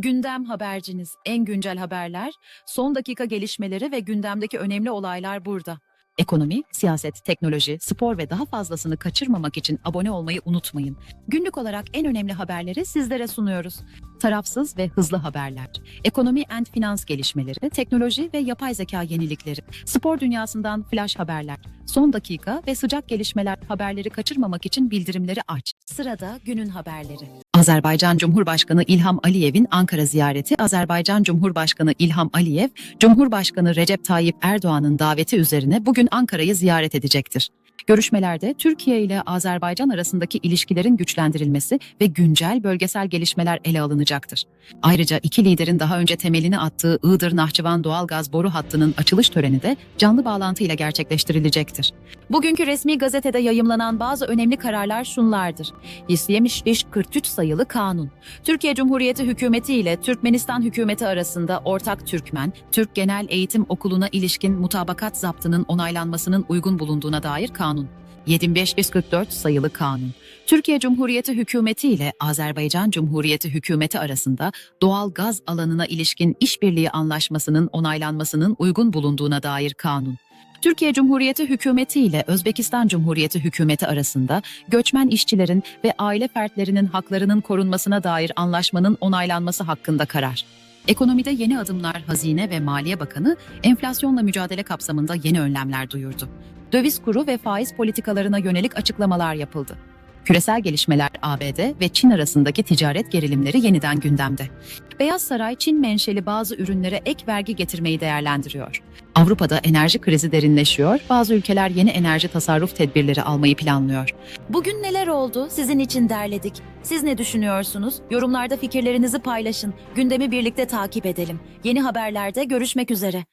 Gündem haberciniz, en güncel haberler, son dakika gelişmeleri ve gündemdeki önemli olaylar burada. Ekonomi, siyaset, teknoloji, spor ve daha fazlasını kaçırmamak için abone olmayı unutmayın. Günlük olarak en önemli haberleri sizlere sunuyoruz. Tarafsız ve hızlı haberler, ekonomi and finans gelişmeleri, teknoloji ve yapay zeka yenilikleri, spor dünyasından flash haberler, son dakika ve sıcak gelişmeler haberleri kaçırmamak için bildirimleri aç. Sırada günün haberleri. Azerbaycan Cumhurbaşkanı İlham Aliyev'in Ankara ziyareti Azerbaycan Cumhurbaşkanı İlham Aliyev, Cumhurbaşkanı Recep Tayyip Erdoğan'ın daveti üzerine bugün Ankara'yı ziyaret edecektir. Görüşmelerde Türkiye ile Azerbaycan arasındaki ilişkilerin güçlendirilmesi ve güncel bölgesel gelişmeler ele alınacaktır. Ayrıca iki liderin daha önce temelini attığı Iğdır-Nahçıvan doğalgaz boru hattının açılış töreni de canlı bağlantı ile gerçekleştirilecektir. Bugünkü resmi gazetede yayımlanan bazı önemli kararlar şunlardır. İsyemiş İş 43 sayılı kanun. Türkiye Cumhuriyeti Hükümeti ile Türkmenistan Hükümeti arasında ortak Türkmen, Türk Genel Eğitim Okulu'na ilişkin mutabakat zaptının onaylanmasının uygun bulunduğuna dair kanun. 7544 sayılı kanun. Türkiye Cumhuriyeti Hükümeti ile Azerbaycan Cumhuriyeti Hükümeti arasında doğal gaz alanına ilişkin işbirliği anlaşmasının onaylanmasının uygun bulunduğuna dair kanun. Türkiye Cumhuriyeti Hükümeti ile Özbekistan Cumhuriyeti Hükümeti arasında göçmen işçilerin ve aile fertlerinin haklarının korunmasına dair anlaşmanın onaylanması hakkında karar. Ekonomide yeni adımlar Hazine ve Maliye Bakanı enflasyonla mücadele kapsamında yeni önlemler duyurdu. Döviz kuru ve faiz politikalarına yönelik açıklamalar yapıldı. Küresel gelişmeler ABD ve Çin arasındaki ticaret gerilimleri yeniden gündemde. Beyaz Saray Çin menşeli bazı ürünlere ek vergi getirmeyi değerlendiriyor. Avrupa'da enerji krizi derinleşiyor, bazı ülkeler yeni enerji tasarruf tedbirleri almayı planlıyor. Bugün neler oldu? Sizin için derledik. Siz ne düşünüyorsunuz? Yorumlarda fikirlerinizi paylaşın. Gündemi birlikte takip edelim. Yeni haberlerde görüşmek üzere.